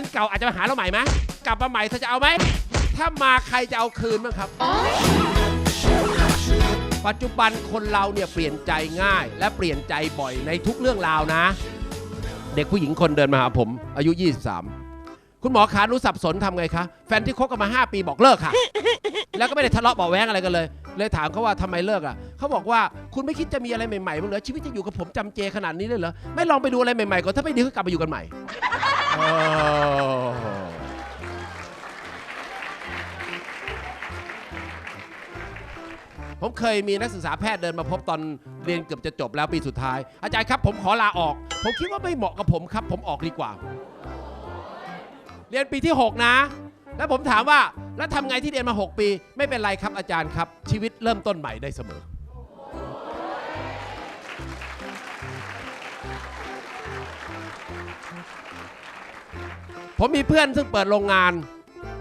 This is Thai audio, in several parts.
นเก่าอาจจะมาหาเราใหม่ไหมกลับมาใหม่เธอจะเอาไหม ถ้ามาใครจะเอาคืนบ้างครับ ปัจจุบันคนเราเนี่ยเปลี่ยนใจง่าย และเปลี่ยนใจบ่อยในทุกเรื่องราวนะ เด็กผู้หญิงคนเดินมาหาผม อายุ 23 คุณหมอขารู้สับสนทำไงคะ แฟนที่คบกันมา 5 ปีบอกเลิกค่ะ แล้วก็ไม่ได้ทะเลาะเบาแว้งอะไรกันเลย เลยถามเขาว่าทำไมเลิกอะเขาบอกว่าคุณไม่คิดจะมีอะไรใหม่ๆบ้างเหรอชีวิตจะอยู่กับผมจำเจขนาดนี้เลยเหรอไม่ลองไปดูอะไรใหม่ๆก่อนถ้าไม่ดีก็กลับมาอยู่กันใหม่ ผมเคยมีนักศึกษาแพทย์เดินมาพบตอนเรียนเกือบจะจบแล้วปีสุดท้าย อาจารย์ครับผมขอลาออก ผมคิดว่าไม่เหมาะกับผมครับ ผมออกดีกว่า เรียนปีที่ 6 นะ แล้วผมถามว่าแล้วทำไงที่เรียนมา 6 ปี ไม่เป็นไรครับอาจารย์ครับ ชีวิตเริ่มต้นใหม่ได้เสมอ ผ ผมมีเพื่อนซึ่งเปิดโรงงาน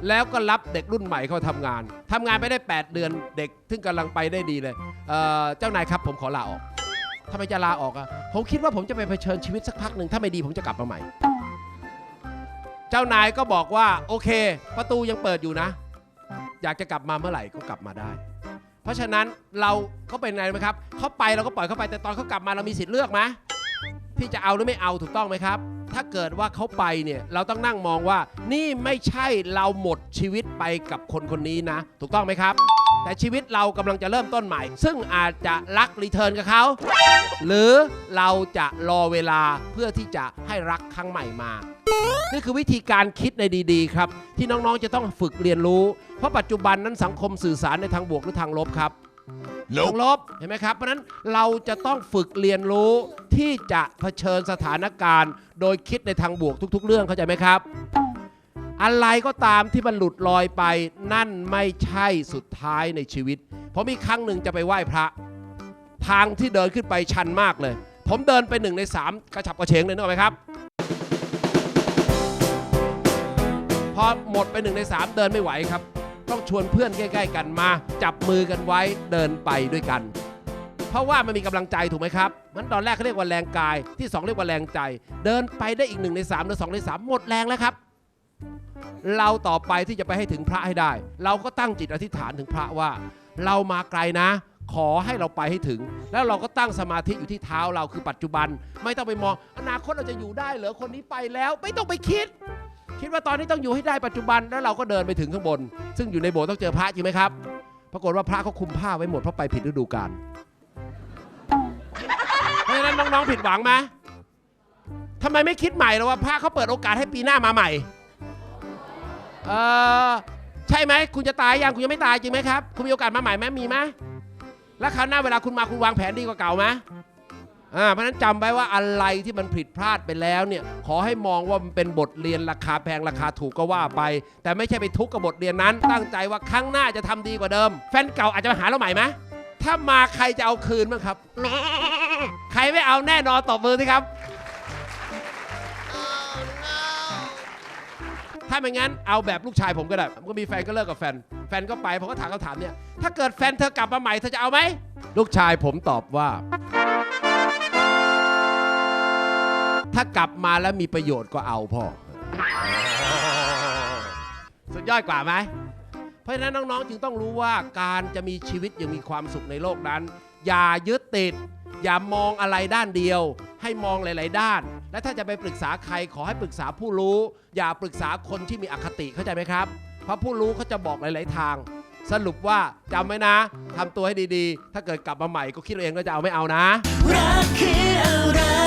แล้วก็รับเด็กรุ่นใหม่เข้าทำงานทำงานไปได้ 8 เดือนเด็กซึ่งกำลังไปได้ดีเลยเอ่อเจ้านายครับผมขอลาออกทำไมจะลาออกอะผมคิดว่าผมจะไปเผชิญชีวิตสักพักหนึ่งถ้าไม่ดีผมจะกลับมาใหม่ เจ้านายก็บอกว่าโอเค ประตูยังเปิดอยู่นะ อยากจะกลับมาเมื่อไหร่ก็กลับมาได้ เพราะฉะนั้นเราเขาเป็นไงไหมครับเขาไปเราก็ปล่อยเขาไปแต่ตอนเขากลับมาเรามีสิทธิ์เลือกไหมที่จะเอาหรือไม่เอาถูกต้องไหมครับ ถ้าเกิดว่าเขาไปเนี่ยเราต้องนั่งมองว่า นี่ไม่ใช่เราหมดชีวิตไปกับคนคนนี้นะ ถูกต้องไหมครับ แต่ชีวิตเรากำลังจะเริ่มต้นใหม่ ซึ่งอาจจะรักรีเทิร์นกับเขา หรือเราจะรอเวลาเพื่อที่จะให้รักครั้งใหม่มา นี่คือวิธีการคิดในดีๆ ครับ ที่น้องๆจะต้องฝึกเรียนรู้ เพราะปัจจุบันนั้นสังคมสื่อสารในทางบวกหรือทางลบครับ ทางลบเห็นไหมครับ เพราะฉะนั้นเราจะต้องฝึกเรียนรู้ที่จะเผชิญสถานการณ์ โดยคิดในทางบวกทุก ๆ เรื่องเข้าใจไหมครับ อะไรก็ตามที่มันหลุดลอยไป นั่นไม่ใช่สุดท้ายในชีวิต ผมมีครั้งหนึ่งจะไปไหว้พระ ทางที่เดินขึ้นไปชันมากเลย ผมเดินไปหนึ่งในสามกระฉับกระเฉงเลยนึกออกไหมครับพอหมดไปหนึ่งในสามเดินไม่ไหวครับ ต้องชวนเพื่อนใกล้ ๆ กันมา จับมือกันไว้เดินไปด้วยกัน เพราะว่ามันมีกำลังใจถูกไหมครับ มันตอนแรกเขาเรียกว่าแรงกายที่ 2 เรียกว่าแรงใจ เดินไปได้อีกหนึ่งใน3หรือ2ใน3หมดแรงแล้วครับ เราต่อไปที่จะไปให้ถึงพระให้ได้ เราก็ตั้งจิตอธิษฐานถึงพระว่า เรามาไกลนะขอให้เราไปให้ถึง แล้วเราก็ตั้งสมาธิอยู่ที่เท้าเราคือปัจจุบัน ไม่ต้องไปมอง อนาคตเราจะอยู่ได้เหรอคนนี้ไปแล้ว ไม่ต้องไปคิด คิดว่าตอนนี้ต้องอยู่ให้ได้ปัจจุบันแล้วเราก็เดินไปถึงข้างบน ซึ่งอยู่ในโบสถ์ต้องเจอพระจริงไหมครับ ปรากฏว่าพระเขาคุมผ้าไว้หมดเพราะไปผิดฤดูกาลเพราะฉะนั้นน้องๆผิดหวังไหมทำไมไม่คิดใหม่หรอว่าพระเขาเปิดโอกาสให้ปีหน้ามาใหม่เออใช่ไหมคุณจะตายยังคุณยังไม่ตายจริงไหมครับ คุณมีโอกาสมาใหม่ไหมมีไหมแล้วคราวหน้าเวลาคุณมาคุณวางแผนดีกว่าเก่าไหม อ่าเพราะฉะนั้นจำไว้ว่าอะไรที่มันผิดพลาดไปแล้วเนี่ยขอให้มองว่ามันเป็นบทเรียนราคาแพงราคาถูกก็ว่าไป แต่ไม่ใช่ไปทุกข์กับบทเรียนนั้น ตั้งใจว่าครั้งหน้าจะทำดีกว่าเดิม แฟนเก่าอาจจะมาหาเราใหม่ไหมถ้ามาใครจะเอาคืนบ้างครับใครไม่เอาแน่นอนตบมือสิครับ ถ้าไม่งั้นเอาแบบลูกชายผมก็ได้ผมก็มีแฟนก็เลิกกับแฟน แฟนก็ไปผมก็ถามคำถามเนี่ยถ้าเกิดแฟนเธอกลับมาใหม่เธอจะเอาไหมลูกชายผมตอบว่า ถ้ากลับมาแล้วมีประโยชน์ก็เอาพ่อ สุดยอดกว่าไหม เพราะฉะนั้นน้องๆ จึงต้องรู้ว่าการจะมีชีวิตอย่างมีความสุขในโลกนั้น อย่ายึดติด อย่ามองอะไรด้านเดียว ให้มองหลาย ๆ ด้าน และถ้าจะไปปรึกษาใครขอให้ปรึกษาผู้รู้ อย่าปรึกษาคนที่มีอคติเข้าใจไหมครับ เพราะผู้รู้เขาจะบอกหลาย ๆ ทางสรุปว่าจำไว้นะทำตัวให้ดีๆ ถ้าเกิดกลับมาใหม่ก็คิดเอาเองว่าจะเอาไม่เอานะ รักคืออะ